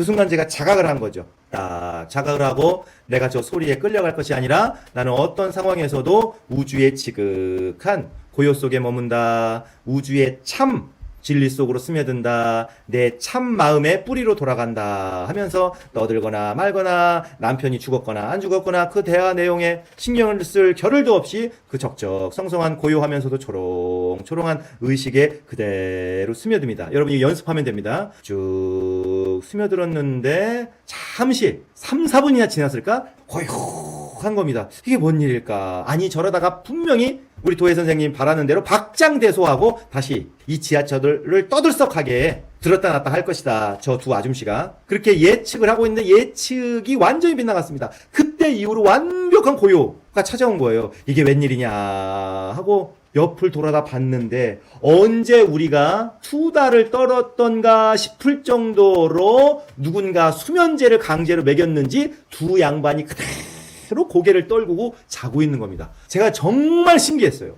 그 순간 제가 자각을 한 거죠. 딱 자각을 하고 내가 저 소리에 끌려갈 것이 아니라 나는 어떤 상황에서도 우주의 지극한 고요 속에 머문다. 우주의 참 진리 속으로 스며든다. 내 참 마음의 뿌리로 돌아간다. 하면서 떠들거나 말거나 남편이 죽었거나 안 죽었거나 그 대화 내용에 신경을 쓸 겨를도 없이 그 적적 성성한 고요하면서도 초롱초롱한 의식에 그대로 스며듭니다. 여러분 이 연습하면 됩니다. 쭉 스며들었는데 잠시 3, 4분이나 지났을까? 고요한 겁니다. 이게 뭔 일일까? 아니 저러다가 분명히 우리 도혜 선생님 바라는 대로 박장대소하고 다시 이 지하철을 떠들썩하게 들었다 놨다 할 것이다. 저 두 아줌씨가 그렇게 예측을 하고 있는데 예측이 완전히 빗나갔습니다. 그때 이후로 완벽한 고요가 찾아온 거예요. 이게 웬일이냐 하고 옆을 돌아다 봤는데 언제 우리가 투다를 떨었던가 싶을 정도로 누군가 수면제를 강제로 먹였는지 두 양반이 그대로 고개를 떨구고 자고 있는 겁니다. 제가 정말 신기했어요.